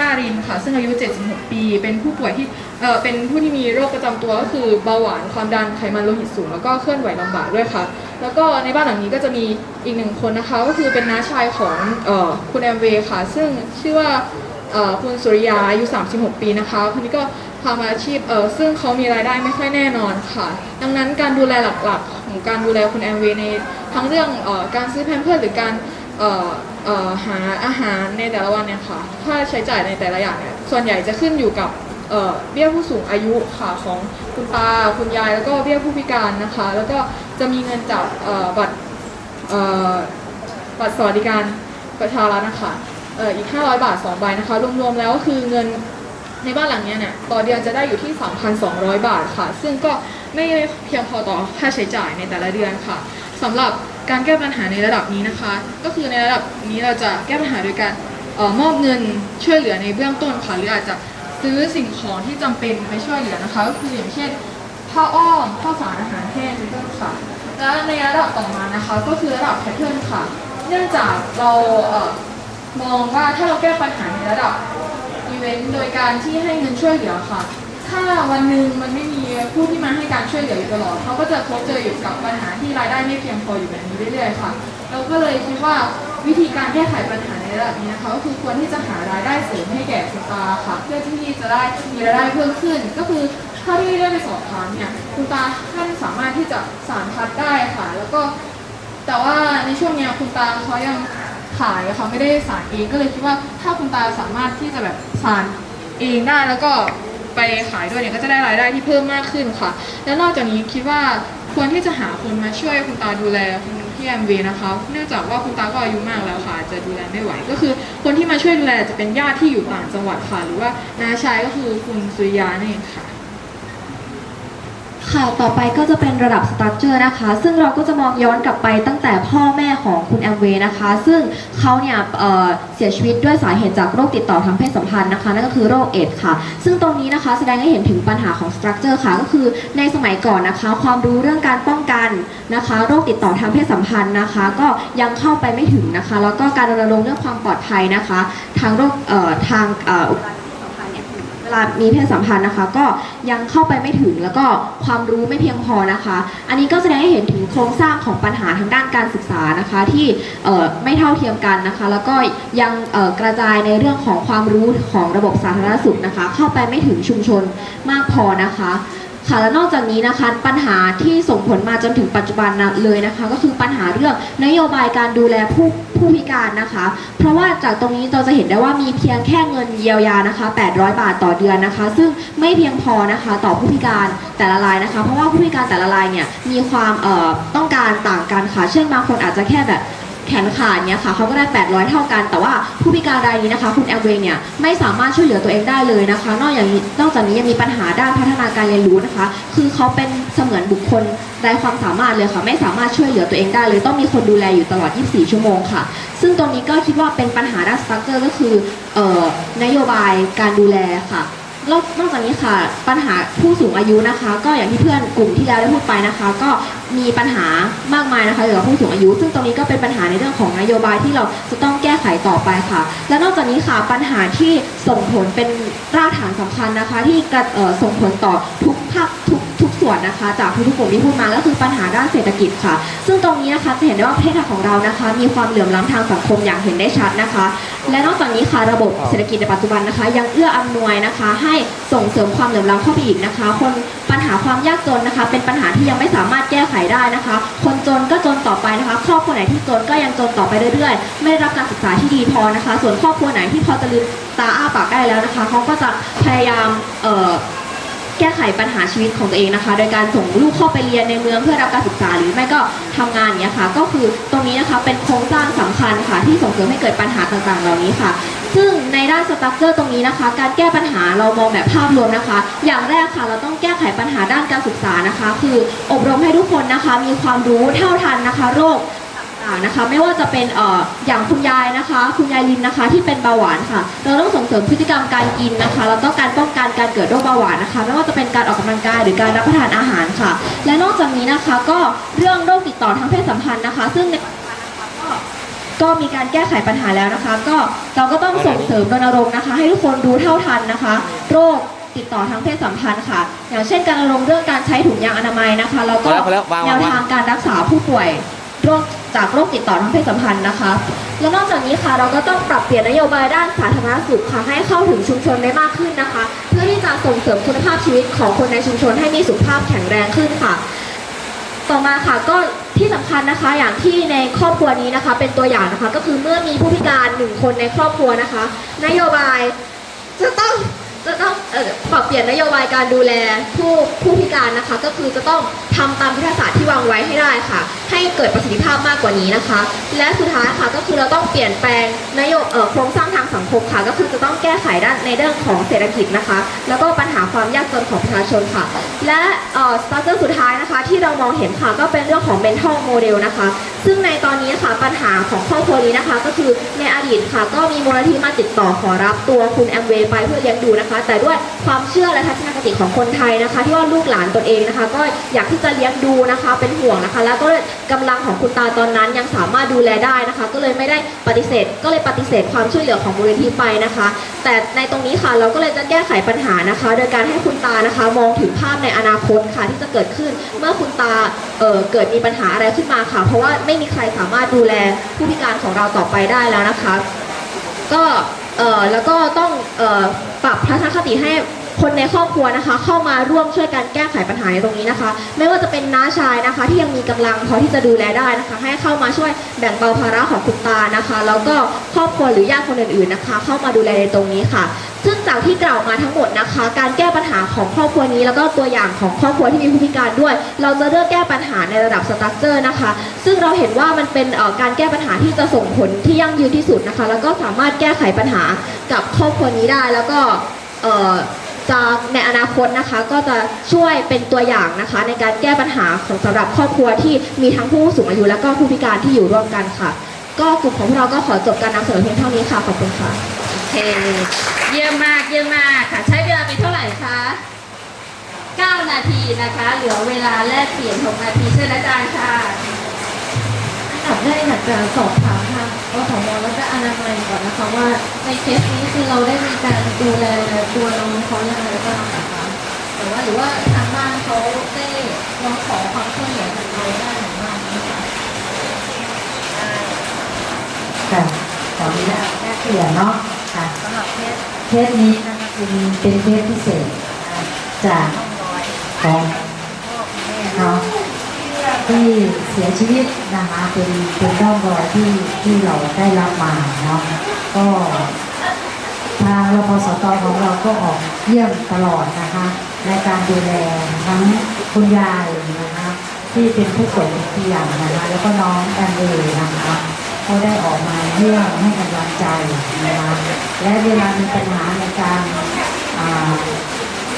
ย่ารินค่ะ ซึ่งอายุ 76 ปี เป็นผู้ป่วยที่เอ่อเป็นผู้ที่มีโรคประจำตัวก็คือเบาหวานความดันไขมันโลหิตสูง แล้วก็เคลื่อนไหวลำบากด้วยค่ะ แล้วก็ในบ้านหลังนี้ก็จะมีอีกหนึ่งคนนะคะ ก็คือเป็นน้าชายของเอ่อคุณแอมเวย์ค่ะ ซึ่งชื่อว่าเอ่อคุณสุริยาอายุ 36 ปีนะคะคนนี้ก็ทำอาชีพเอ่อซึ่งเขามีรายได้ไม่ค่อยแน่นอนค่ะ ดังนั้นการดูแลหลักๆ ของการดูแลคุณแอมเวย์ในทั้งเรื่องเอ่อการซื้อแพมเพิร์สหรือการเอ่อเอ่อ หาอาหารในแต่ละวันเนี่ยค่ะค่าใช้จ่ายในแต่ละอย่างเนี่ยส่วนใหญ่จะขึ้นอยู่กับเบี้ยผู้สูงอายุค่ะของคุณตาคุณยายแล้วก็เบี้ยผู้พิการนะคะ แล้วก็จะมีเงินจากบัตรบัตรสวัสดิการประชารัฐนะคะอีก 500 บาท2ใบนะคะรวมๆแล้วก็คือเงินในบ้านหลังเนี้ยเนี่ยต่อเดือนจะได้อยู่ที่ 3,200 บาทค่ะ ซึ่งก็ไม่เพียงพอต่อค่าใช้จ่ายในแต่ละเดือนค่ะสำหรับ การแก้ปัญหาในระดับนี้นะคะ ก็คือในระดับนี้เราจะแก้ปัญหาโดยการออมอบเงินช่วยเหลือในเบื้องต้นค่ะหรืออาจจะซื้อสิ่งของที่จำเป็นไปช่วยเหลือนะคะก็คืออย่างเช่นผ้าอ้อมข้าวสารอาหารแห้งเป็นต้นค่ะและในระดับต่อมานะคะ ก็คือระดับแพทเทิร์นค่ะ เนื่องจากเราเออมองว่าถ้าเราแก้ปัญหาในระดับอีเวนต์โดยการที่ให้เงินช่วยเหลือค่ะ ถ้าวันหนึ่งมันไม่มีผู้ที่มาให้การช่วยเหลืออยู่ตลอดเขาก็จะพบเจออยู่กับปัญหาที่รายได้ไม่เพียงพออยู่แบบนี้เรื่อยๆค่ะ เราก็เลยคิดว่าวิธีการแก้ไขปัญหาในระดับนี้นะคะก็คือควรที่จะหารายได้เสริมให้แก่คุณตาค่ะ เพื่อที่จะได้มีรายได้เพิ่มขึ้น ก็คือเท่าที่ได้ไปสอบถามเนี่ยคุณตาท่านสามารถที่จะสานพัดได้ค่ะ แล้วก็แต่ว่าในช่วงเนี้ยคุณตาเขายังขายเขาไม่ได้สารเองก็เลยคิดว่าถ้าคุณตาสามารถที่จะแบบสารเองได้แล้วก็ ไปขายด้วยเนี่ยก็จะได้รายได้ที่เพิ่มมากขึ้นค่ะ และนอกจากนี้คิดว่าควรที่จะหาคนมาช่วยคุณตาดูแลคุณพี่แอมเวย์นะคะ เนื่องจากว่าคุณตาก็อายุมากแล้วค่ะ จะดูแลไม่ไหว ก็คือคนที่มาช่วยดูแลจะเป็นญาติที่อยู่ต่างจังหวัดค่ะ หรือว่าน้าชายก็คือคุณสุริยานี่นเองค่ะ ค่ะ ต่อไปก็จะเป็นระดับสตรัคเจอร์นะคะ ซึ่งเราก็จะมองย้อนกลับไปตั้งแต่พ่อแม่ของคุณแอมเวย์นะคะ ซึ่งเขาเนี่ยเอ่อเสียชีวิตด้วยสาเหตุจากโรคติดต่อทางเพศสัมพันธ์นะคะ นั่นก็คือโรคเอดส์ค่ะ ซึ่งตรงนี้นะคะแสดงให้เห็นถึงปัญหาของสตรัคเจอร์ค่ะ ก็คือในสมัยก่อนนะคะ ความรู้เรื่องการป้องกันนะคะ โรคติดต่อทางเพศสัมพันธ์นะคะ ก็ยังเข้าไปไม่ถึงนะคะ แล้วก็การรณรงค์เรื่องความปลอดภัยนะคะ ทางโรคเอ่อทางเอ่อ ลามีเพศสัมพันธ์นะคะ ก็ยังเข้าไปไม่ถึงแล้วก็ความรู้ไม่เพียงพอนะคะ อันนี้ก็แสดงให้เห็นถึงโครงสร้างของปัญหาทางด้านการศึกษานะคะ ที่ไม่เท่าเทียมกันนะคะ แล้วก็ยังกระจายในเรื่องของความรู้ของระบบสาธารณสุขนะคะ เข้าไปไม่ถึงชุมชนมากพอนะคะค่ะและนอกจากนี้นะคะปัญหาที่ส่งผลมาจนถึงปัจจุบันนะเลยนะคะ ก็คือปัญหาเรื่องนโยบายการดูแลผู้ ผู้พิการนะคะ เพราะว่าจากตรงนี้เราจะเห็นได้ว่ามีเพียงแค่เงินเยียวยานะคะ 800 บาทต่อเดือนนะคะ ซึ่งไม่เพียงพอนะคะต่อผู้พิการแต่ละรายนะคะ เพราะว่าผู้พิการแต่ละรายเนี่ยมีความต้องการต่างกันค่ะ เช่นบางคนอาจจะแค่แบบ แขนขาดเนี่ยค่ะเขาก็ได้ 800 เท่ากัน แต่ว่าผู้พิการรายนี้นะคะ คุณแอมเวย์เนี่ยไม่สามารถช่วยเหลือตัวเองได้เลยนะคะ นอกจากนี้นอกจากนี้ยังมีปัญหาด้านพัฒนาการเรียนรู้นะคะ คือเขาเป็นเสมือนบุคคลไร้ความสามารถเลยค่ะ ไม่สามารถช่วยเหลือตัวเองได้เลย ต้องมีคนดูแลอยู่ตลอด 24 ชั่วโมงค่ะ ซึ่งตรงนี้ก็คิดว่าเป็นปัญหาด้านสตรัคเจอร์ก็คือเอ่อนโยบายการดูแลค่ะ นอกนอกจากนี้ค่ะ ปัญหาผู้สูงอายุนะคะ ก็อย่างที่เพื่อนกลุ่มที่แล้วได้พูดไปนะคะ ก็มีปัญหามากมายนะคะเกี่ยวกับผู้สูงอายุ ซึ่งตรงนี้ก็เป็นปัญหาในเรื่องของนโยบายที่เราจะต้องแก้ไขต่อไปค่ะ และนอกจากนี้ค่ะปัญหาที่ส่งผลเป็นรากฐานสำคัญนะคะ ที่กระส่งผลต่อทุกภาคทุก กส่วนนะคะ จากทุกๆกลุ่มที่พูดมาก็คือปัญหาด้านเศรษฐกิจค่ะ ซึ่งตรงนี้นะคะจะเห็นได้ว่าประเทศไทยของเรานะคะ มีความเหลื่อมล้ำทางสังคมอย่างเห็นได้ชัดนะคะ และนอกจากนี้ค่ะระบบเศรษฐกิจในปัจจุบันนะคะ ยังเอื้ออำนวยนะคะ ให้ส่งเสริมความเหลื่อมล้ำเข้าไปอีกนะคะ คนปัญหาความยากจนนะคะ เป็นปัญหาที่ยังไม่สามารถแก้ไขได้นะคะ คนจนก็จนต่อไปนะคะ ครอบครัวไหนที่จนก็ยังจนต่อไปเรื่อยๆ ไม่ได้รับการศึกษาที่ดีพอนะคะ ส่วนครอบครัวไหนที่พอจะลืมตาอ้าปากได้แล้วนะคะเขาก็จะพยายามเอ่อ แก้ไขปัญหาชีวิตของตัวเองนะคะ โดยการส่งลูกเข้าไปเรียนในเมืองเพื่อรับการศึกษาหรือไม่ก็ทำงานอย่างเนี้ยค่ะ ก็คือตรงนี้นะคะเป็นโครงสร้างสำคัญค่ะ ที่ส่งเสริมให้เกิดปัญหาต่างๆ เหล่านี้ค่ะ ซึ่งในด้านสตรัคเจอร์ตรงนี้นะคะ การแก้ปัญหาเรามองแบบภาพรวมนะคะ อย่างแรกค่ะ เราต้องแก้ไขปัญหาด้านการศึกษานะคะ คืออบรมให้ทุกคนนะคะ มีความรู้เท่าทันนะคะ โรค ต่างๆนะคะ ไม่ว่าจะเป็นเอ่ออย่างคุณยายนะคะ คุณยายลินนะคะ ที่เป็นเบาหวานค่ะ เราต้องส่งเสริมพฤติกรรมการกินนะคะ แล้วก็การป้องกันการเกิดโรคเบาหวานนะคะ ไม่ว่าจะเป็นการออกกำลังกายหรือการรับประทานอาหารค่ะ และนอกจากนี้นะคะก็เรื่องโรคติดต่อทางเพศสัมพันธ์นะคะ ซึ่งในปัจจุบันนะคะก็ก็มีการแก้ไขปัญหาแล้วนะคะ ก็เราก็ต้องส่งเสริมรณรงค์นะคะ ให้ทุกคนรู้เท่าทันนะคะ โรคติดต่อทางเพศสัมพันธ์ค่ะ อย่างเช่นการรณรงค์เรื่องการใช้ถุงยางอนามัยนะคะแล้วก็พอแล้วพอแล้ววางแนวางววางทางการรักษาผู้ป่วย โรคจากโรคติดต่อทางเพศสัมพันธ์นะคะ และนอกจากนี้ค่ะเราก็ต้องปรับเปลี่ยนนโยบายด้านสาธารณสุขค่ะให้เข้าถึงชุมชนได้มากขึ้นนะคะ เพื่อที่จะส่งเสริมคุณภาพชีวิตของคนในชุมชนให้มีสุขภาพแข็งแรงขึ้นค่ะ ต่อมาค่ะก็ที่สำคัญนะคะอย่างที่ในครอบครัวนี้นะคะ เป็นตัวอย่างนะคะก็คือเมื่อมีผู้พิการหนึ่งคนในครอบครัวนะคะ นโยบายจะต้อง จะต้องเอ่อปรับเปลี่ยนนโยบายการดูแลผู้ผู้พิการนะคะ ก็คือจะต้องทำตามยุทธศาสตร์ที่วางไว้ให้ได้ค่ะ ให้เกิดประสิทธิภาพมากกว่านี้นะคะ และสุดท้ายค่ะก็คือเราต้องเปลี่ยนแปลงนโยบเอ่อโครงสร้างทางสังคมค่ะ ก็คือจะต้องแก้ไขด้านในเรื่องของเศรษฐกิจนะคะ แล้วก็ปัญหาความยากจนของประชาชนค่ะ และสตาร์เตอร์สุดท้ายนะคะ ที่เรามองเห็นค่ะก็เป็นเรื่องของ mental model นะคะ ซึ่งในตอนนี้ค่ะปัญหาของครอบครัวนี้นะคะ ก็คือในอดีตค่ะ ก็มีมูลนิธิมาติดต่อขอรับตัวคุณแอมเวย์ไปเพื่อเลี้ยงดูนะคะ แต่ด้วยความเชื่อและทัศนคติของคนไทยนะคะ ที่ว่าลูกหลานตนเองนะคะ ก็อยากที่จะเลี้ยงดูนะคะ เป็นห่วงนะคะ แล้วก็กำลังของคุณตาตอนนั้นยังสามารถดูแลได้นะคะ ก็เลยไม่ได้ปฏิเสธ ก็เลยปฏิเสธความช่วยเหลือของมูลนิธิไปนะคะแต่ในตรงนี้ค่ะเราก็เลยจะแก้ไขปัญหานะคะ โดยการให้คุณตานะคะ มองถึงภาพในอนาคตค่ะที่จะเกิดขึ้น เมื่อคุณตาเเกิดมีปัญหาอะไรขึ้นมาค่ะ เพราะว่าไม่มีใครสามารถดูแลผู้พิการของเราต่อไปได้แล้วนะคะ ก็แล้วก็ต้องออปรับทัศนคติให้ คนในครอบครัวนะคะ เข้ามาร่วมช่วยกันแก้ไขปัญหาในตรงนี้นะคะ ไม่ว่าจะเป็นน้าชายนะคะ ที่ยังมีกำลังพอที่จะดูแลได้นะคะ ให้เข้ามาช่วยแบ่งเบาภาระของคุณตานะคะ แล้วก็ครอบครัวหรือญาติคนอื่นๆนะคะ เข้ามาดูแลในตรงนี้ค่ะ ซึ่งจากที่กล่าวมาทั้งหมดนะคะ การแก้ปัญหาของครอบครัวนี้ แล้วก็ตัวอย่างของครอบครัวที่มีผู้พิการด้วย เราจะเลือกแก้ปัญหาในระดับสตรัคเจอร์นะคะ ซึ่งเราเห็นว่ามันเป็นการแก้ปัญหาที่จะส่งผลที่ยั่งยืนที่สุดนะคะ แล้วก็สามารถแก้ไขปัญหากับครอบครัวนี้ได้แล้วก็ จะในอนาคตนะคะ ก็จะช่วยเป็นตัวอย่างนะคะ ในการแก้ปัญหาของสำหรับครอบครัวที่มีทั้งผู้สูงอายุและก็ผู้พิการที่อยู่ร่วมกันค่ะ ก็กลุ่มของพวกเราก็ขอจบการนำเสนอเพียงเท่านี้ค่ะขอบคุณค่ะโอเคเยี่ยมมากเยี่ยมมากค่ะ ใช้เวลาไปเท่าไหร่คะ9 นาทีนะคะ เหลือเวลาแลกเปลี่ยน 6 นาทีเชิญอาจารย์ค่ะ อันดับแรกอยากจะสอบถามทางอสมแล้วก็อนามัยก่อนนะคะว่าในเคสนี้คือเราได้มีการดูแลตัวน้องเขายังไงบ้างนะคะแต่ว่าหรือว่าทางบ้านเขาได้ร้องขอความช่วยเหลือจากเราได้หรือบ้างนะคะค่ะขออนุญาตแก้เปลี่ยนเนาะค่ะสำหรับเคสเคสนี้นะคะเป็นเป็นเคสพิเศษนะคะจากของพ่อคุณแม่เนาะ ที่เสียชีวิตนะคะเป็นเป็นร่องรอยที่ที่เราได้รับมาเนาะก็ทางรพสตของเราก็ออกเยี่ยมตลอดนะคะในการดูแลทั้งคุณยายนะคะที่เป็นผู้ป่วยติดเตียงนะคะแล้วก็น้องแอนเอนะคะเขาได้ออกมาเยี่ยมให้กำลังใจนะคะและเวลามีปัญหาในการอ่า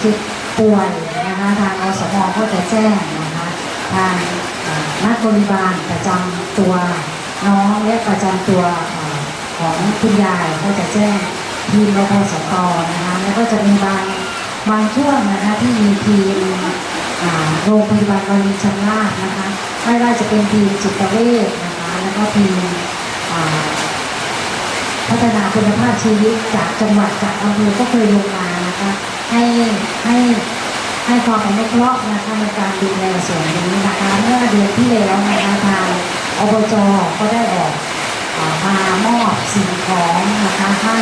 เจ็บป่วยนะคะทางอสมก็จะแจ้งนะคะทาง นักบริบาลประจำตัวน้องและประจำตัวอของคุณยายก็จะแจ้งทีมรพสตนะคะแล้วก็จะมีบางบางช่วงนะคะที่มีทีมโรงพยาบาลวรินชำราบนะคะไม่ว่าจะเป็นทีมจิตเวชนะคะแล้วก็ทีมพัฒนาคุณภาพชีวิตจากจังหวัดจากอำเภอก็เคยลงมานะคะให้ให้ ให้ความอนุเคราะห์นะคะในการดูแลส่วนนี้นะคะเมื่อเดือนที่แล้วนะคะทางอบจก็ได้ออกมามอบสิ่งของนะคะให้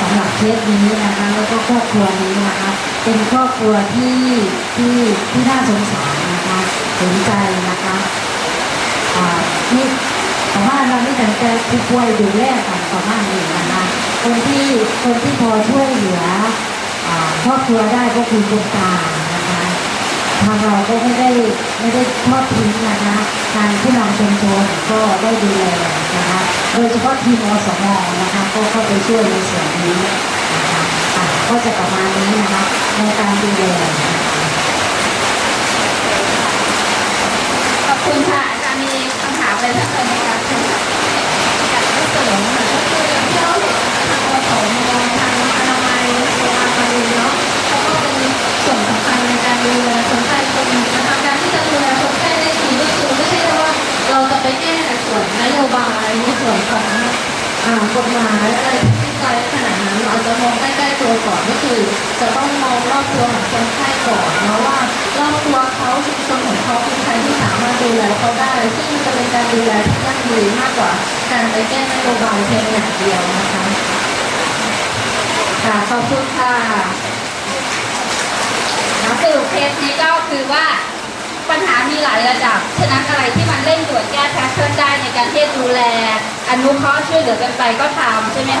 สำหรับเคสนี้นะคะแล้วก็ครอบครัวนี้นะคะเป็นครอบครัวที่ที่ที่น่าสงสารนะคะเห็นใจนะคะอ่านี่แต่ว่าเราไม่แต่งใจผู้ป่วยดูแลกันประมาณนี้นะคะคนที่คนที่พอช่วยเหลือ ครอบครัวได้ก็คือคุณตานะคะทางเราก็ไม่ได้ไม่ได้ทอดทิ้งนะคะทางผู้นำชุมชนก็ได้ดูแลนะคะโดยเฉพาะทีมอสมนะคะก็เข้าไปช่วยในส่วนนี้นะคะก็จะประมาณนี้นะคะในการดูแลขอบคุณค่ะอาจารย์มีคำถามอะไรเพิ่มเติมไหมคะเชิญค่ะ อยากจะเสริมค่ะก็คืออย่างที่เราเห็นทางอสมทางอนามัยโรงพยาบาลการเนาะเขาก็เป็นส่วนสำคัญในการดูแลคนไข้คนหนึ่งนะคะการที่จะดู แลคนข้ได้ดีก็คือไม่ใช่ว่าเราจะไปแก้ในส่วนนโยบายอะไรที่ไกลขนาดนั้นเราจะมองใกล้ๆตัวก่อนก็คือ จะต้องมองรอบตัวของคนไข้ก่อนเนาะว่ารอบตัวเขาชุมชนของเขาเป็นใครที่สามารถดูแลเขาได้ ซึ่งมันจะเป็นการดูแลที่ยั่งยืนมากกว่า การไปแก้นโยบายเพียงอย่างเดียวนะคะค่ะขอบคุณค่ะสรุปเคสนี้ก็คือว่า ปัญหามีหลายระดับ ฉะนั้นอะไรที่มันเร่งด่วนแก้แพทเทิร์นได้ในการที่ดูแล อนุเคราะห์ช่วยเหลือกันไปก็ทำใช่ไหม